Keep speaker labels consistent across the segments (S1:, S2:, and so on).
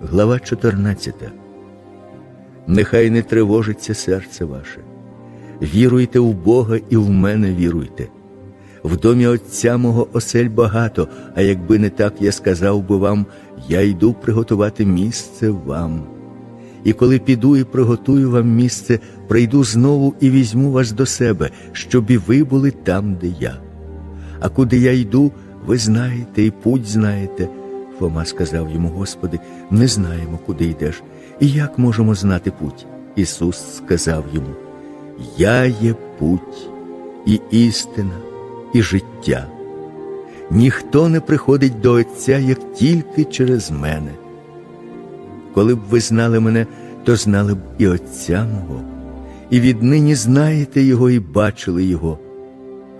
S1: Глава 14. Нехай не тривожиться серце ваше. Віруйте в Бога і в мене віруйте. В домі Отця мого осель багато, а якби не так я сказав би вам, я йду приготувати місце вам. І коли піду і приготую вам місце, прийду знову і візьму вас до себе, щоб і ви були там, де я. А куди я йду, ви знаєте, і путь знаєте. Фома сказав йому, Господи, не знаємо, куди йдеш, і як можемо знати путь. Ісус сказав йому: Я є путь, і істина, і життя. Ніхто не приходить до Отця, як тільки через мене. Коли б ви знали мене, то знали б і Отця мого, і віднині знаєте Його і бачили Його.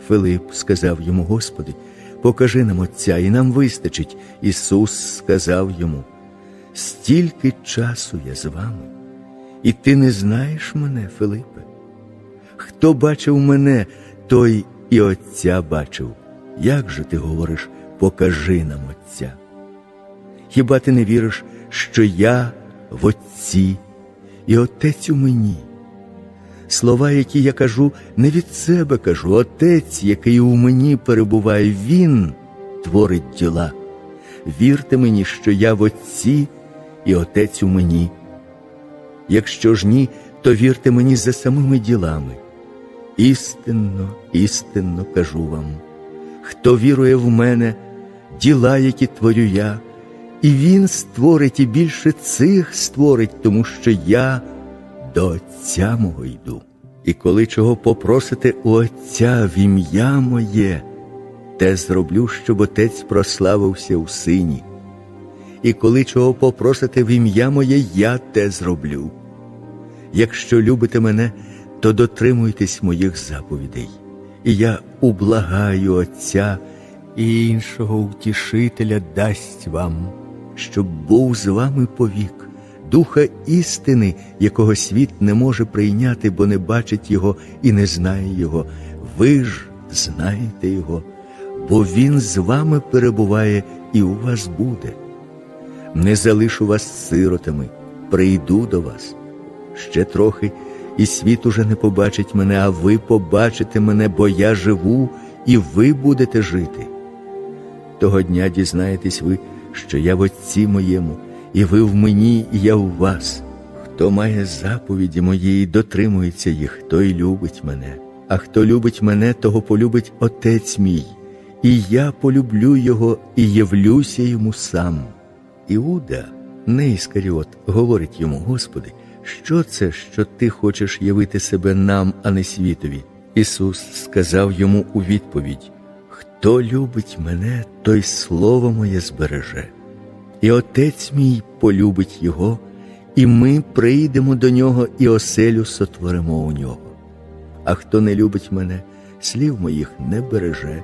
S1: Филип сказав йому, Господи, покажи нам Отця, і нам вистачить. Ісус сказав йому, стільки часу я з вами, і ти не знаєш мене, Филипе. Хто бачив мене, той і Отця бачив. Як же ти говориш, покажи нам Отця? Хіба ти не віриш, що я в Отці і Отець у мені? Слова, які я кажу, не від себе кажу, Отець, який у мені перебуває, Він творить діла. Вірте мені, що я в Отці і Отець у мені. Якщо ж ні, то вірте мені за самими ділами. Істинно, істинно кажу вам, хто вірує в мене, діла, які творю я, і Він створить і більше цих створить, тому що я до Отця мого йду. І коли чого попросите у Отця в ім'я моє, те зроблю, щоб Отець прославився у сині. І коли чого попросите в ім'я моє, я те зроблю. Якщо любите мене, то дотримуйтесь моїх заповідей, і я ублагаю Отця і іншого утішителя дасть вам, щоб був з вами повік, духа істини, якого світ не може прийняти, бо не бачить його і не знає його. Ви ж знаєте його, бо Він з вами перебуває і у вас буде. Не залишу вас сиротами, прийду до вас. Ще трохи, і світ уже не побачить мене, а ви побачите мене, бо я живу, і ви будете жити. Того дня дізнаєтесь ви, що я в Отці моєму, і ви в мені, і я у вас. Хто має заповіді моєї, дотримується їх, той любить мене. А хто любить мене, того полюбить Отець мій, і я полюблю його і явлюся йому сам. Іуда, не Іскаріот, говорить йому, Господи, що це, що ти хочеш явити себе нам, а не світові? Ісус сказав йому у відповідь: Хто любить мене, той слово моє збереже, і Отець мій полюбить Його, і ми прийдемо до нього і оселю сотворимо у нього. А хто не любить мене, слів моїх не береже.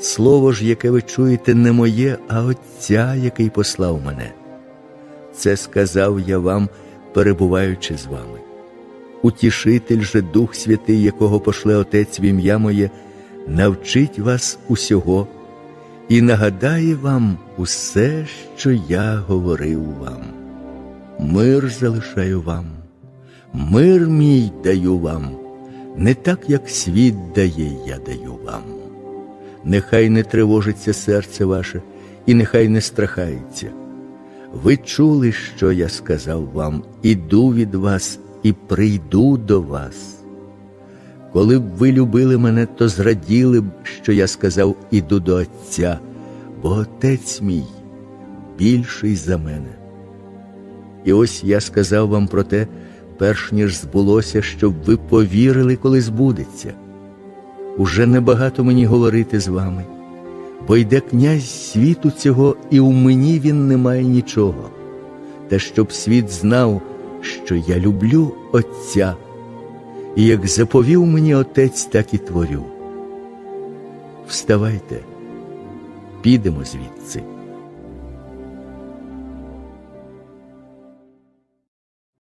S1: Слово ж, яке ви чуєте, не моє, а Отця, який послав мене. Це сказав я вам, перебуваючи з вами. Утішитель же Дух Святий, якого пошле Отець в ім'я моє, навчить вас усього і нагадає вам усе, що я говорив вам. Мир залишаю вам, мир мій даю вам, не так, як світ дає, я даю вам. Нехай не тривожиться серце ваше, і нехай не страхається. Ви чули, що я сказав вам, іду від вас і прийду до вас. Коли б ви любили мене, то зраділи б, що я сказав, іду до Отця, бо Отець мій більший за мене. І ось я сказав вам про те, перш ніж збулося, щоб ви повірили, коли збудеться. Уже небагато мені говорити з вами, бо йде князь світу цього, і у мені він не має нічого, та щоб світ знав, що я люблю Отця, і як заповів мені Отець, так і творю. Вставайте, підемо звідси.